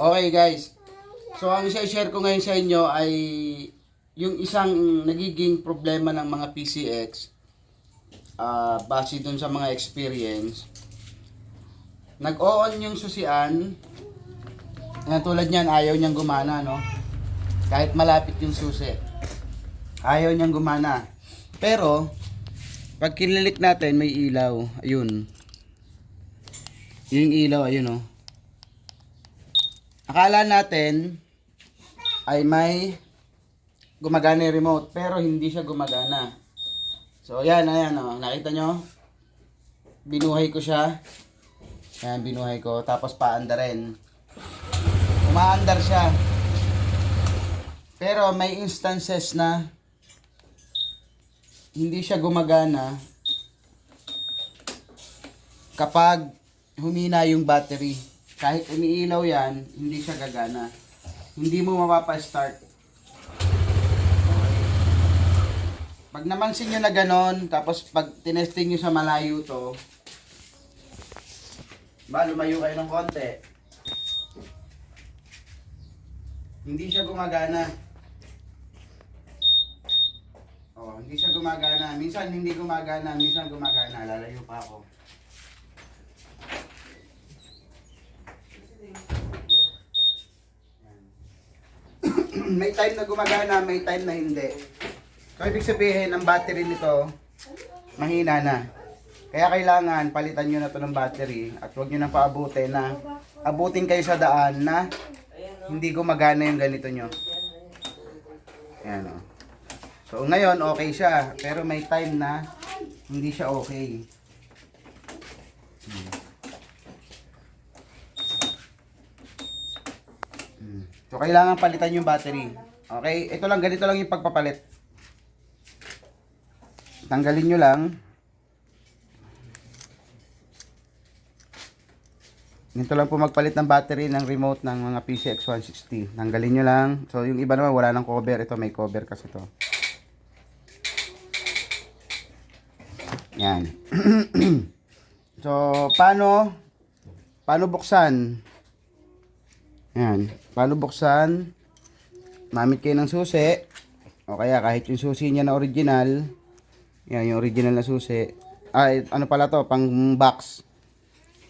Okay guys. So ang isa-share ko ngayon sa inyo ay yung isang nagiging problema ng mga PCX ah base dun sa mga experience. Nag-on yung susian. Yan, tulad niyan, ayaw niyang gumana, no? Kahit malapit yung susi. Ayaw niyang gumana. Pero, pag kinilik natin, may ilaw. Ayun. Yung ilaw, ayun, oh. Akala natin ay may gumagana yung remote, pero hindi siya gumagana. So, ayan, ayan, oh. Nakita nyo? Binuhay ko siya. Ayan, binuhay ko. Tapos paanda rin. Umaandar siya. Pero may instances na hindi siya gumagana kapag humina yung battery. Kahit umiilaw yan, hindi siya gagana. Hindi mo mapapa-start. Pag namansin nyo na ganon, tapos pag tinesting nyo sa malayo to, ba, lumayo kayo ng konti. Hindi siya gumagana. Oh, hindi siya gumagana. Minsan hindi gumagana, minsan gumagana. Lalayo pa ako. May time na gumagana, may time na hindi. So, ibig sabihin, ang battery nito, mahina na. Kaya kailangan palitan nyo na to ng battery at huwag nyo nang paabutin na abutin kayo sa daan na hindi gumagana yung ganito nyo. Ayan o. So ngayon okay siya pero may time na hindi siya okay. So kailangan palitan yung battery. Okay? Ito lang, ganito lang yung pagpapalit. Tanggalin nyo lang. Ganito lang po magpalit ng battery ng remote ng mga PCX 160. Tanggalin nyo lang. So, yung iba naman wala ng cover. Ito may cover kasi to. Yan. so, paano paano buksan? Yan. Paano buksan? Mamit kayo ng susi. O kaya kahit yung susi niya na original. Yan, yung original na susi. Ay, ano pala to? Pang box.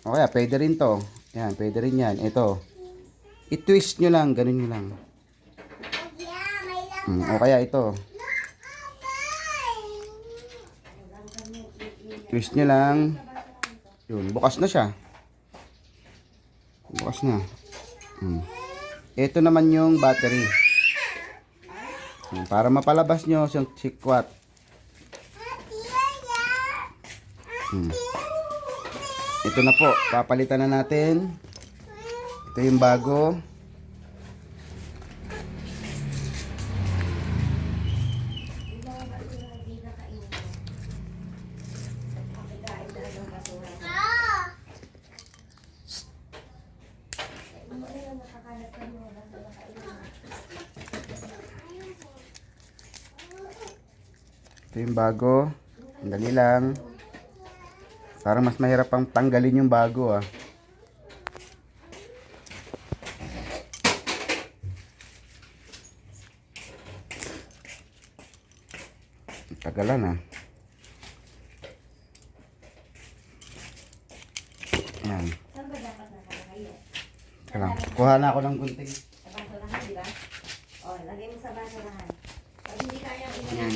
O kaya, pwede rin to. Yan, pwede rin yan. Ito. I-twist nyo lang. Ganun nyo lang. Hmm, o kaya ito. Twist nyo lang. Yun, bukas na siya. Bukas na. Hmm. Ito naman yung battery. Para mapalabas nyo yung sikwat. Hmm. Ito na po, papalitan na natin. Ito yung bago. Ito yung bago. Ang dali lang. Parang mas mahirap pang tanggalin yung bago ah. Tagalan ah. Yan. Kuha na ako ng gunting. Sa basurahan, di ba? O, lagay mo sa basurahan. Basurahan, kainin.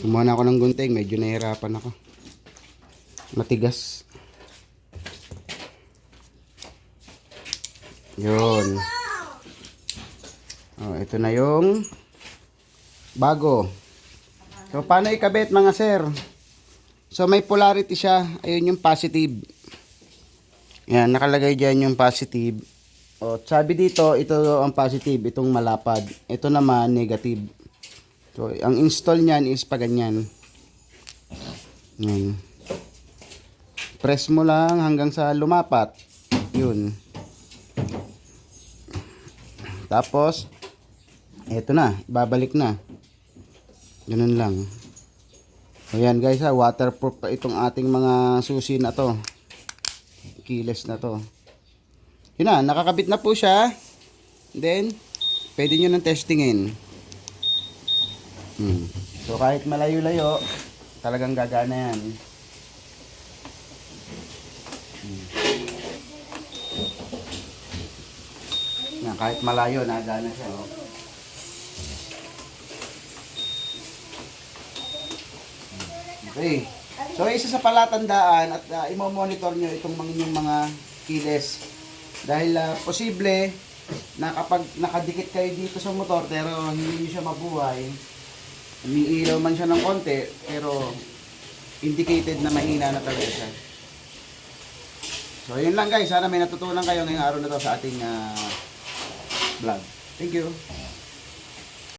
Kumuha na ako ng gunting. Medyo nahirapan ako. Matigas. Yun. Oh, ito na yung bago. So, paano ikabit mga sir? So, may polarity siya. Ayun yung positive. Yan, nakalagay dyan yung positive. O, sabi dito, ito ang positive. Itong malapad. Ito naman, negative. So, ang install niyan is pa ganyan. Yan. Press mo lang hanggang sa lumapat. Yun. Tapos, eto na, babalik na. Ganun lang. Ayan guys ha, waterproof pa itong ating mga susi na to. Keyless na to. Yun na, nakakabit na po siya. Then, pwede nyo nang testingin. Hmm. So, kahit malayo-layo, talagang gagana yan. Hmm. Yan, kahit malayo, nagana siya. Oh. Okay. So, isa sa palatandaan at uh, imo-monitor nyo itong mga inyong mga kiles. Dahil ah, posible na kapag nakadikit kayo dito sa motor pero hindi nyo siya mabuhay, umiilaw man siya ng konti, pero indicated na mahina na talaga siya. So, yun lang guys. Sana may natutunan kayo ngayong araw na to sa ating ah, vlog. Thank you.